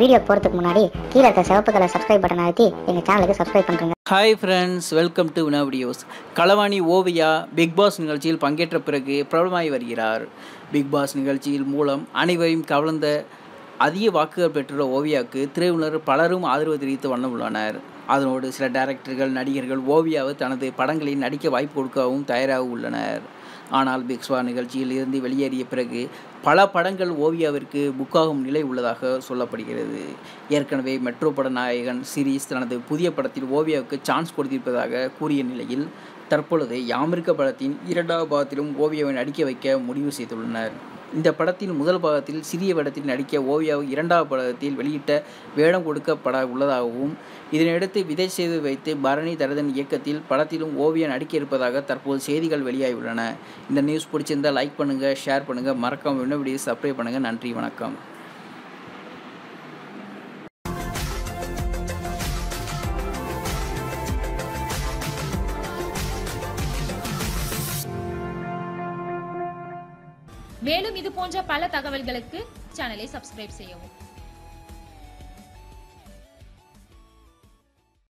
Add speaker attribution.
Speaker 1: Video போகிறதுக்கு முன்னாடி கீழே இருக்க சிவப்பு கலர் சப்ஸ்கிரைப் பட்டன் அழுத்தி எங்கள் சேனலுக்கு சப்ஸ்கிரைப் பண்ணுறேங்க
Speaker 2: ஹாய் ஃப்ரெண்ட்ஸ் வெல்கம் டு வினா videos Kalavani Oviya big pass நிகழ்ச்சியில் பங்கேற்ற பிறகு பிரபலமாகி வருகிறார். பிக் பாஸ் நிகழ்ச்சியில் மூலம் அனைவரையும் கவர்ந்த அதிக வாக்குகள் பெற்றுள்ள ஓவியாவுக்கு திரையுணர் பலரும் ஆதரவு தெரிவித்து வண்ணம் உள்ளனர். அதனோடு சில டைரக்டர்கள் நடிகர்கள் ஓவியாவை தனது படங்களில் நடிக்க வாய்ப்பு கொடுக்கவும் தயாராக உள்ளனர். ஆனால் பிக்ஸ்வா நிகழ்ச்சியில் இருந்து வெளியேறிய பிறகு பல படங்கள் ஓவியாவிற்கு புக்காகும் நிலை உள்ளதாக சொல்லப்படுகிறது. ஏற்கனவே மெட்ரோ பட நாயகன் சீரீஸ் தனது புதிய படத்தில் ஓவியாவுக்கு சான்ஸ் கொடுத்திருப்பதாக கூறிய நிலையில் தற்பொழுது யாமிருக்க படத்தின் இரண்டாவது பாகத்திலும் ஓவியாவை நடிக்க வைக்க முடிவு செய்துள்ளனர். இந்த படத்தின் முதல் பாகத்தில் சிறிய வேடத்தில் நடிக்க ஓவியாவை இரண்டாவது படத்தில் வெளியிட்ட வேடம் கொடுக்கப்பட உள்ளதாகவும் இதனையடுத்து விதை செய்து வைத்து பரணி தரதன் இயக்கத்தில் படத்திலும் ஓவியா நடிக்க இருப்பதாக தற்போது செய்திகள் வெளியாகியுள்ளன. இந்த நியூஸ் பிடிச்சிருந்தால் லைக் பண்ணுங்கள் ஷேர் பண்ணுங்கள் மறக்காமல் இன்னும் வீடியோ சப்ஸ்கிரைப் பண்ணுங்கள் நன்றி வணக்கம்.
Speaker 3: மேலும் இது போன்ற பல தகவல்களுக்கு சேனலை சப்ஸ்கிரைப் செய்யவும்.